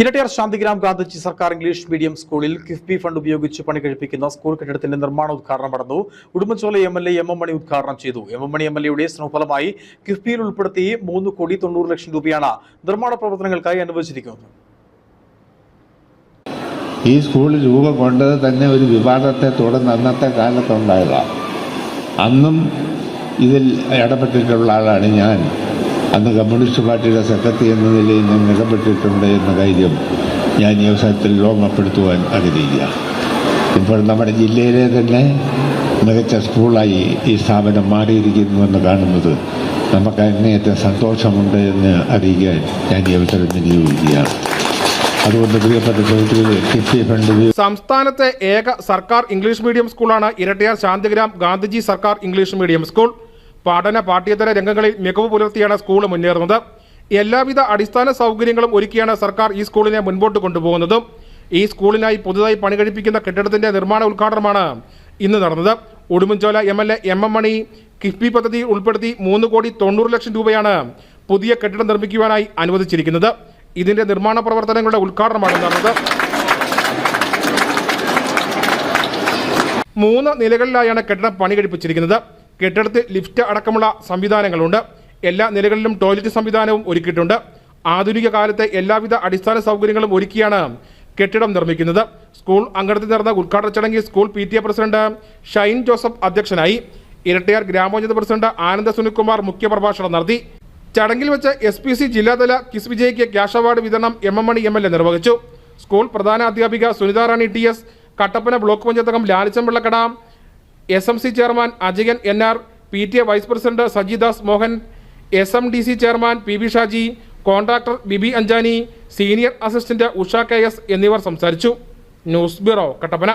ഇരട്ടിയാർ ശാന്തിഗ്രാം ഗാന്ധിജി സർക്കാർ English medium സ്കൂളിൽ KIIFB fund ഉപയോഗിച്ച് പണി കഴിപ്പിക്കുന്ന സ്കൂൾ കെട്ടിടത്തിന്റെ നിർമ്മാണ ഉദ്ഘാടനം നടന്നു. Udumbanchola M L A M M Mani ഉദ്ഘാടനം ചെയ്തു. M M Mani M L എയുടെ ശ്രമഫലമായി കിഫ്ബിയിൽ ഉൾപ്പെടുത്തി മൂന്ന് കോടി തൊണ്ണൂറ് ലക്ഷം രൂപയാണ് നിർമ്മാണ പ്രവർത്തനങ്ങൾക്കായി അനുവദിച്ചിരിക്കുന്നത്. ഈ സ്കൂൾ രൂപം കൊണ്ടത് തന്നെ ഒരു വിവാദത്തെ തുടർന്ന് അന്നത്തെ കാലത്തുണ്ടായതാണ് അന്നും ഇതിൽ ഇടപെട്ടിട്ടുള്ള ആളാണ് ഞാൻ. അന്ന് കമ്മ്യൂണിസ്റ്റ് പാർട്ടിയുടെ സെക്രട്ടറി എന്ന നിലയിൽ ഞാൻ ഇടപെട്ടിട്ടുണ്ട് എന്ന കാര്യം ഞാൻ ഈ അവസരത്തിൽ ഓർമ്മപ്പെടുത്തുവാൻ ആഗ്രഹിക്കുക. ഇപ്പോൾ നമ്മുടെ ജില്ലയിലെ തന്നെ മികച്ച സ്കൂളായി ഈ സ്ഥാപനം മാറിയിരിക്കുന്നു എന്ന് കാണുന്നത് നമുക്ക് അങ്ങേയറ്റം സന്തോഷമുണ്ട് എന്ന് അറിയിക്കാൻ ഞാൻ ഈ അവസരം വിനിയോഗിക്കുകയാണ്. സംസ്ഥാനത്തെ ഏക സർക്കാർ ഇംഗ്ലീഷ് മീഡിയം സ്കൂളാണ് ഇരട്ടിയാർ ശാന്തിഗ്രാം ഗാന്ധിജി സർക്കാർ ഇംഗ്ലീഷ് മീഡിയം സ്കൂൾ. പഠന പാഠ്യേതര രംഗങ്ങളിൽ മികവ് പുലർത്തിയാണ് സ്കൂൾ മുന്നേറുന്നത്. എല്ലാവിധ അടിസ്ഥാന സൗകര്യങ്ങളും ഒരുക്കിയാണ് സർക്കാർ ഈ സ്കൂളിനെ മുൻപോട്ട് കൊണ്ടുപോകുന്നതും. ഈ സ്കൂളിനായി പുതുതായി പണി കഴിപ്പിക്കുന്ന കെട്ടിടത്തിന്റെ നിർമ്മാണ ഉദ്ഘാടനമാണ് ഇന്ന് നടന്നത്. Udumbanchola M L A M M Mani KIIFB പദ്ധതി ഉൾപ്പെടുത്തി മൂന്ന് കോടി തൊണ്ണൂറ് ലക്ഷം രൂപയാണ് പുതിയ കെട്ടിടം നിർമ്മിക്കുവാനായി അനുവദിച്ചിരിക്കുന്നത്. ഇതിന്റെ നിർമ്മാണ പ്രവർത്തനങ്ങളുടെ ഉദ്ഘാടനമാണ് നടന്നത്. മൂന്ന് നിലകളിലായാണ് കെട്ടിടം പണി കഴിപ്പിച്ചിരിക്കുന്നത് കെട്ടിടത്തിൽ ലിഫ്റ്റ് അടക്കമുള്ള സംവിധാനങ്ങളുണ്ട്. എല്ലാ നിലകളിലും ടോയ്ലറ്റ് സംവിധാനവും ഒരുക്കിയിട്ടുണ്ട്. ആധുനിക കാലത്തെ എല്ലാവിധ അടിസ്ഥാന സൗകര്യങ്ങളും ഒരുക്കിയാണ് കെട്ടിടം നിർമ്മിക്കുന്നത്. സ്കൂൾ അങ്കണത്തിൽ നടന്ന ഉദ്ഘാടന ചടങ്ങിൽ school P T A president Shine Joseph അധ്യക്ഷനായി. ഇരട്ടിയാർ ഗ്രാമപഞ്ചായത്ത് പ്രസിഡന്റ് ആനന്ദ സുനിൽകുമാർ മുഖ്യപ്രഭാഷണം നടത്തി. ചടങ്ങിൽ വെച്ച് എസ് പി സി ജില്ലാതല കിസ് വിജയ്ക്ക് ക്യാഷ് അവാർഡ് വിതരണം M M Mani M L A നിർവഹിച്ചു. സ്കൂൾ പ്രധാന അധ്യാപിക Sunitharani T S Kattappana block പഞ്ചായത്തകം Lalichan Vellakkada S M C chairman Ajayan N R P T A vice president Sajidas Mohan S M D C chairman P B Shaji contractor Bibi Anchani senior assistant Usha K S എന്നിവർ സംസാരിച്ചു. News bureau Kattappana.